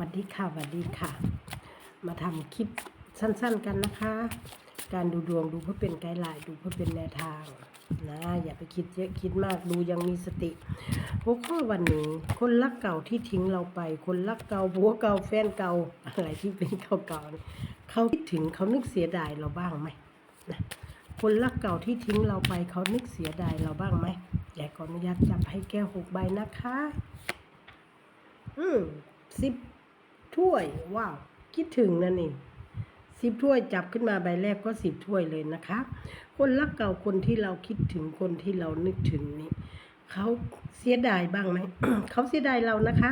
วัสดีค่ะสวัสดีค่ะ มาทำคลิปสั้นๆกันนะคะ การดูดวงดูเพื่อเป็นไกด์ไลน์ดูเพื่อเป็นแนวทางนะอย่าไปคิดเยอะคิดมากดูยังมีสติหัวข้อวันนี้ คนรักเก่าที่ทิ้งเราไป คนรักเก่าผัวเก่าแฟนเก่าอะไรที่เป็นเก่าๆเเขาคิดถึงเขานึกเสียดายเราบ้างไหมนะคนรักเก่าที่ทิ้งเราไปเขานึกเสียดายเราบ้างไหมอยากขออนุญาตจับให้แก้วหกใบนะคะ อืมสิบ ถ้วย ว้าว คิดถึงนะนี่สิบถ้วยจับขึ้นมาใบแรกก็สิบถ้วยเลยนะคะ คนรักเก่าคนที่เราคิดถึงคนที่เรานึกถึงนี่เขาเสียดายบ้างไหมเขาเสียดายเรานะคะ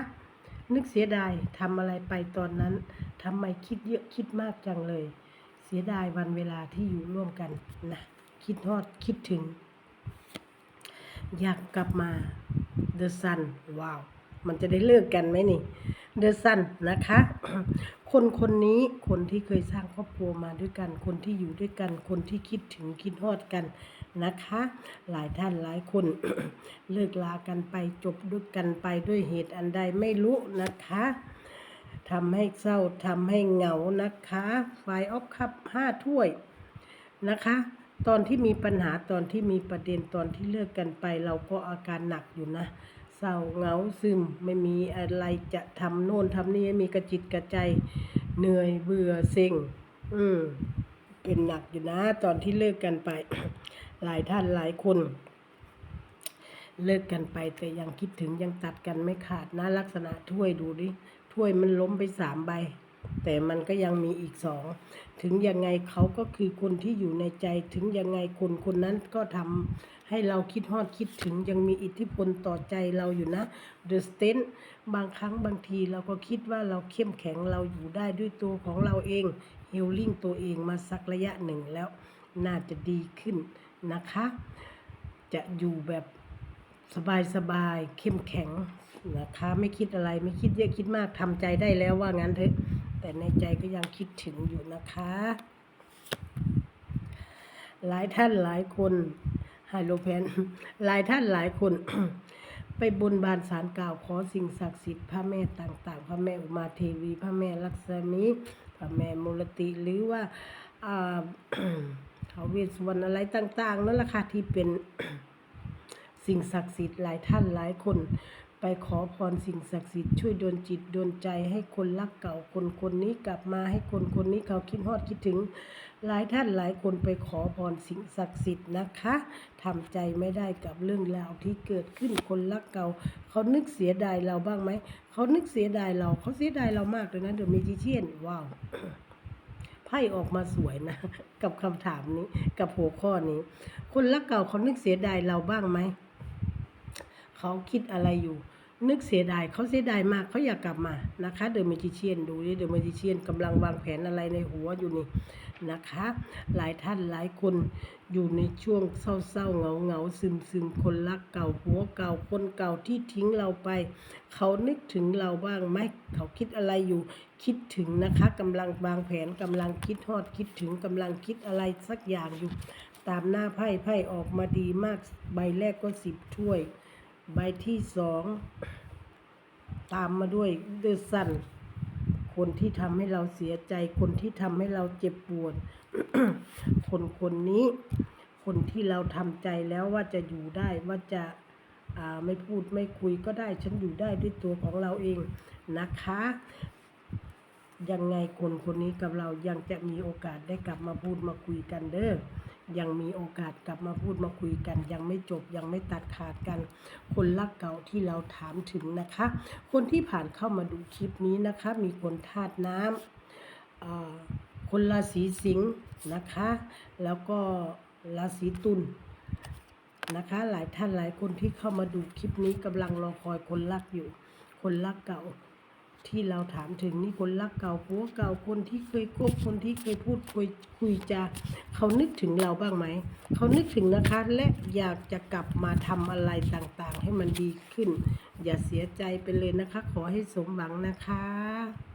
นึกเสียดายทำอะไรไปตอนนั้นทำไมคิดเยอะคิดมากจังเลย เสียดายวันเวลาที่อยู่ร่วมกันนะคิดทอดคิดถึง อยากกลับมา The Sun ว้าว มันจะได้เลิกกันไหมนี่ The Sun นะคะ คนคนนี้คนที่เคยสร้างครอบครัวมาด้วยกัน คนที่อยู่ด้วยกัน คนที่คิดถึงคิดฮอดกันนะคะ หลายท่านหลายคนเลิกลากันไปจบด้วยกันไปด้วยเหตุอันใดไม่รู้นะคะทำให้เศร้าทำให้เหงานะคะไฟออฟคัพห้าถ้วยนะคะตอนที่มีปัญหาตอนที่มีประเด็นตอนที่เลิกกันไป เราก็อาการหนักอยู่นะ เศร้าเหงาซึม ไม่มีอะไรจะทำโน่นทำนี่ไม่มีกระจิตกระใจเหนื่อยเบื่อเซ็งอืมเป็นหนักอยู่นะ ตอนที่เลิกกันไป หลายท่านหลายคน เลิกกันไปแต่ยังคิดถึงยังตัดกันไม่ขาดนะลักษณะถ้วยดูดิถ้วยมันล้มไปสามใบ แต่มันก็ยังมีอีกสอง ถึงยังไงเขาก็คือคนที่อยู่ในใจ ถึงยังไงคนคนนั้นก็ทำให้เราคิดฮอดคิดถึงยังมีอิทธิพลต่อใจเราอยู่นะ The s t a n บางครั้งบางทีเราก็คิดว่าเราเข้มแข็งเราอยู่ได้ด้วยตัวของเราเองฮิลลิ่งตัวเองมาสักระยะหนึ่งแล้ว น่าจะดีขึ้นนะคะ จะอยู่แบบสบายๆเข้มแข็งนะคะ ไม่คิดอะไรไม่คิดเยอะคิดมากทำใจได้แล้วว่างั้นเถอะ แต่ในใจก็ยังคิดถึงอยู่นะคะ หลายท่านหลายคนไฮโลแพนหลายท่านหลายคน ไปบนบานสารกล่าวขอสิ่งศักดิ์สิทธิ์พระแม่ต่างๆ พระแม่อุมาเทวี พระแม่ลักษมีพระแม่มูลติหรือว่าอ่าท้าวเวสสวรรณอะไรต่าง ๆ นั่นแหละค่ะที่เป็น สิ่งศักดิ์สิทธิ์หลายท่านหลายคน ไปขอพรสิ่งศักดิ์สิทธิ์ช่วยดลจิตดลใจให้คนรักเก่าคนคนนี้กลับมาให้คนคนนี้เขาคิดฮอดคิดถึง หลายท่านหลายคนไปขอพรสิ่งศักดิ์สิทธิ์นะคะทำใจไม่ได้กับเรื่องราวที่เกิดขึ้นคนรักเก่า เขานึกเสียดายเราบ้างไหมเขานึกเสียดายเราเขาเสียดายเรามากเลยนะเดอะเมจิเชียนว้าวไพ่ออกมาสวยนะ กับคำถามนี้กับหัวข้อนี้ คนรักเก่าเขานึกเสียดายเราบ้างไหม เขาคิดอะไรอยู่ นึกเสียดายเขาเสียดายมากเขาอยากกลับมานะคะ เดอะเมจิเชียนดูดิเดอะเมจิเชียนกำลังวางแผนอะไรในหัวอยู่นี่นะคะ หลายท่านหลายคนอยู่ในช่วงเศร้าๆเหงาเหงาๆซึมซึมๆคนรักเก่าหัวเก่าคนเก่าที่ทิ้งเราไป เขานึกถึงเราบ้างไหมเขาคิดอะไรอยู่ คิดถึงนะคะกำลังวางแผนกำลังคิดฮอดคิดถึงกำลังคิดอะไรสักอย่างอยู่ ตามหน้าไพ่ไพ่ออกมาดีมากใบแรกก็สิบถ้วย ใบที่สอง ตามมาด้วยเดอะซันคนที่ทำให้เราเสียใจ คนที่ทำให้เราเจ็บปวด คนคนนี้ คนที่เราทำใจแล้วว่าจะอยู่ได้ว่าจะอ่าไม่พูดไม่คุยก็ได้ ฉันอยู่ได้ด้วยตัวของเราเองนะคะ ยังไงคนคนนี้กับเรายังจะมีโอกาสได้กลับมาพูดมาคุยกันเด้อ ยังมีโอกาสกลับมาพูดมาคุยกัน ยังไม่จบยังไม่ตัดขาดกัน คนรักเก่าที่เราถามถึงนะคะ คนที่ผ่านเข้ามาดูคลิปนี้นะคะ มีคนธาตุน้ำคนราศีสิงห์นะคะ แล้วก็ราศีตุลนะคะ หลายท่านหลายคนที่เข้ามาดูคลิปนี้กำลังรอคอยคนรักอยู่ คนรักเก่า ที่เราถามถึงนี่คนรักเก่าผัวเก่าคนที่เคยคบคนที่เคยพูดคุยคุยจาเขานึกถึงเราบ้างไหมเขานึกถึงนะคะและอยากจะกลับมาทำอะไรต่างๆ ให้มันดีขึ้น อย่าเสียใจไปเลยนะคะ ขอให้สมหวังนะคะ